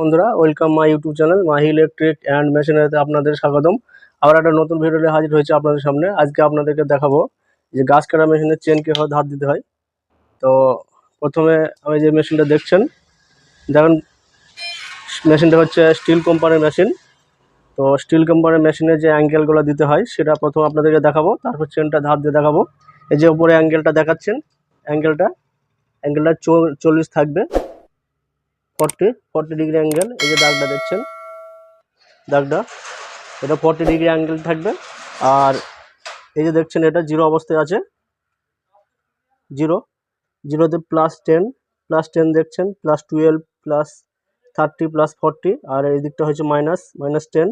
বন্ধুরা welcome my YouTube channel Mahi electric and মেশিনারিতে আপনাদের স্বাগতম। আবার একটা নতুন ভিডিও নিয়ে হাজির হয়েছে আপনাদের সামনে। আজকে আপনাদেরকে দেখাবো যে গাছ কাটা মেশিনের চেন কীভাবে ধার দিতে হয়। তো প্রথমে আমি যে মেশিনটা দেখছেন, দেখেন মেশিনটা হচ্ছে স্টিল কোম্পানির মেশিন তো স্টিল কোম্পানির মেশিনের যে অ্যাঙ্গেলগুলো দিতে হয়, সেটা প্রথম আপনাদেরকে দেখাবো, তারপর চেনটা ধার দিয়ে দেখাবো। এই যে উপরে অ্যাঙ্গেলটা দেখাচ্ছেন অ্যাঙ্গেলটা অ্যাঙ্গেলটা চল্লিশ থাকবে। ফর্টি ফর্টি ডিগ্রি অ্যাঙ্গেল এই যে দাগটা দেখছেন? দাগটা? এটা ফর্টি ডিগ্রি অ্যাঙ্গেল থাকবে। আর এই যে দেখছেন, এটা জিরো অবস্থায় আছে। জিরো জিরোতে প্লাস টেন প্লাস টেন দেখছেন plus twelve plus thirty plus forty আর এই দিকটা হচ্ছে মাইনাস মাইনাস টেন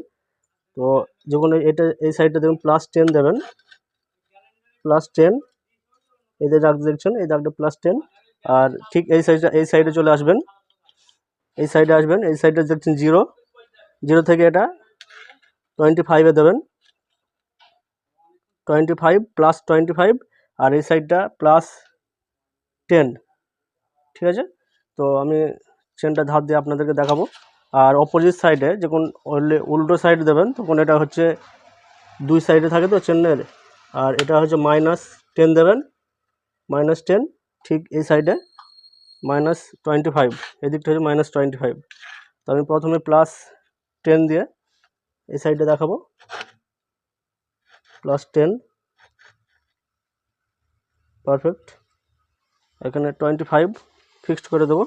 তো যখন এটা এই সাইডটা দেখুন প্লাস টেন দেবেন। প্লাস টেন এই যে দাগ দেখছেন, এই দাগটা প্লাস টেন আর ঠিক এই সাইডটা এই সাইডে চলে আসবেন। এই সাইডে আসবেন, এই সাইডে দেখছেন জিরো জিরো থেকে এটা টোয়েন্টি ফাইভে দেবেন twenty five plus twenty five আর এই সাইডটা প্লাস টেন ঠিক আছে? তো আমি চেনটা ধার দিয়ে আপনাদেরকে দেখাবো। আর অপোজিট সাইডে যখন উল্টো সাইড দেবেন, তখন এটা হচ্ছে দুই সাইডে থাকে তো চেনের আর এটা হচ্ছে মাইনাস টেন দেবেন মাইনাস টেন ঠিক এই সাইডে মাইনাস টোয়েন্টি ফাইভ এদিকটা হচ্ছে মাইনাস টোয়েন্টি ফাইভ তো আমি প্রথমে প্লাস টেন দিয়ে এই সাইডে দেখাবো। প্লাস টেন পারফেক্ট এখানে টোয়েন্টি ফাইভ ফিক্সড করে দেবো।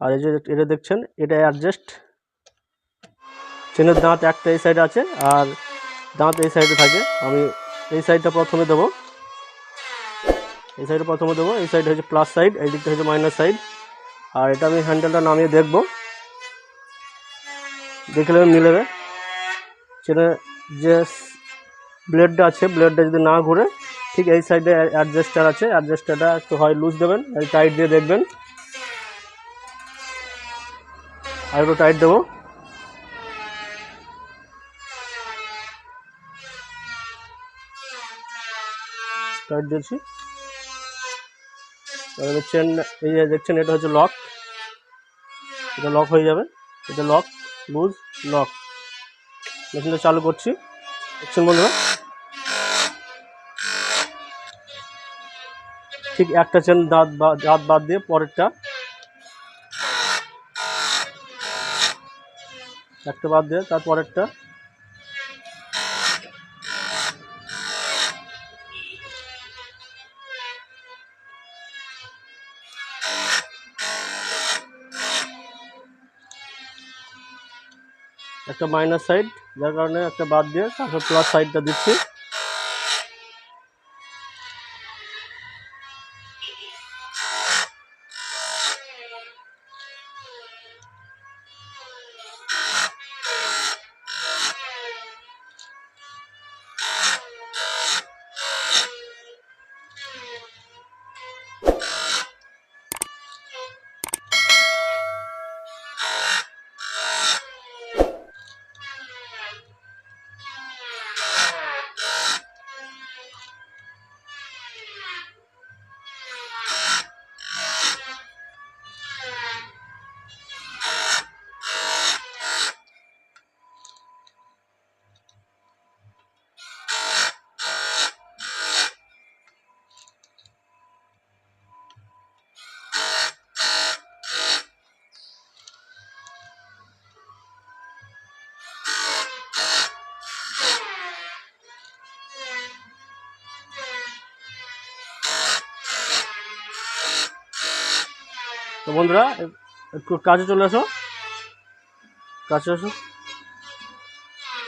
আর এই যে এটা দেখছেন, এটা অ্যাডজাস্ট চেনের দাঁত একটা এই সাইডে আছে, আর দাঁত এই সাইডে থাকে। আমি এই সাইডটা প্রথমে দেবো। এই সাইডে প্রথমে দেবো, এই সাইড হচ্ছে প্লাস সাইড এই দিকটা হচ্ছে মাইনাস সাইড আর এটা আমি হ্যান্ডেলটা নামিয়ে দেখব। দেখলে মিলেবে সেটা যে ব্লেডটা আছে ব্লেডটা যদি না ঘুরে, ঠিক এই সাইডে অ্যাডজাস্টার আছে। অ্যাডজাস্টারটা একটু হয় লুজ দেবেন এই টাইট দিয়ে দেখবেন। আর একটু টাইট দেবো। টাইট দিয়েছি। দেখছেন, এই যে দেখছেন, এটা হচ্ছে লক এটা লক হয়ে যাবে। এটা লক লুজ লক মেশিনটা চালু করছি। দেখছেন বন্ধুরা? ঠিক একটা চেন দাঁত দাঁত বাদ দিয়ে পরেরটা। একটা বাদ দিয়ে তার একটা মাইনাস সাইড যার কারণে একটা বাদ দিয়ে তারপর প্লাস সাইডটা দিচ্ছি। তো বন্ধুরা, একটু কাছে চলে আসো। কাছে আসো।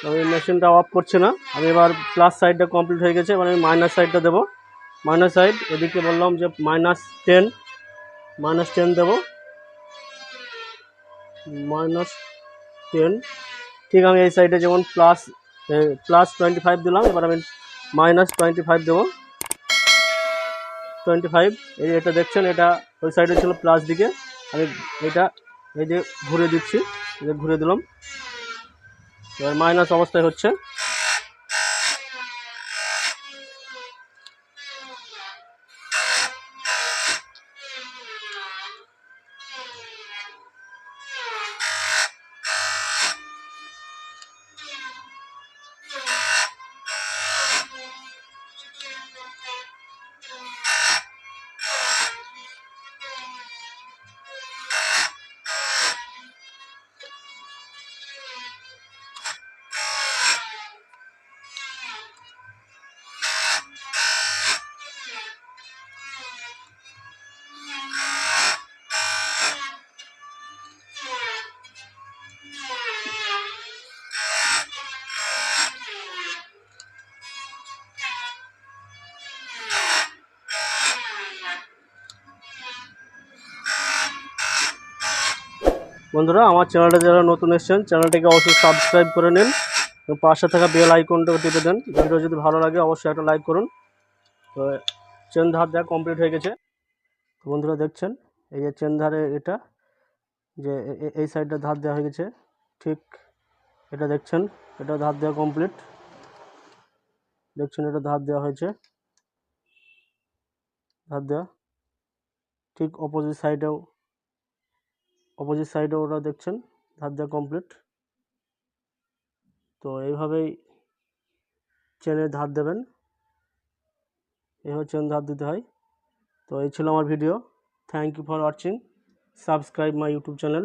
আমি মেশিনটা অফ করছে না। আমি এবার প্লাস সাইডটা কমপ্লিট হয়ে গেছে। এবার আমি মাইনাস সাইডটা দেবো। মাইনাস সাইড এদিকে বললাম যে মাইনাস টেন মাইনাস টেন দেবো। মাইনাস টেন ঠিক আমি এই সাইডে যেমন প্লাস প্লাস টোয়েন্টি ফাইভ দিলাম। এবার আমি মাইনাস টোয়েন্টি ফাইভ দেবো। Twenty five. এই এটা দেখছেন, এটা ওই সাইডে ছিল প্লাস দিকে। আমি এটা, এই যে ঘুরে দিচ্ছি ঘুরে দিলাম। এবার মাইনাস অবস্থায় হচ্ছে। বন্ধুরা, আমার চ্যানেলটা যারা নতুন এসেছেন, চ্যানেলটাকে অবশ্যই সাবস্ক্রাইব করে নিন পাশে থাকা বেল আইকনটা টিপে দেন। ভিডিও যদি ভালো লাগে, অবশ্যই একটা লাইক করুন। তো, চেন ধার দেওয়া কমপ্লিট হয়ে গেছে। তো, বন্ধুরা দেখছেন, এই যে চেন ধারে এটা, যে এই সাইডটা ধার দেওয়া হয়ে গেছে। ঠিক এটা দেখছেন, এটা ধার দেওয়া কমপ্লিট দেখছেন, এটা ধার দেওয়া হয়েছে। ধার দেওয়া, ঠিক অপোজিট সাইডেও অপোজিট সাইডে ওরা দেখছেন ধার দেওয়া কমপ্লিট তো এইভাবেই চেনের ধার দেবেন। এইভাবে চেন ধার দিতে হয়। তো এই ছিল আমার video thank you for watching subscribe my YouTube channel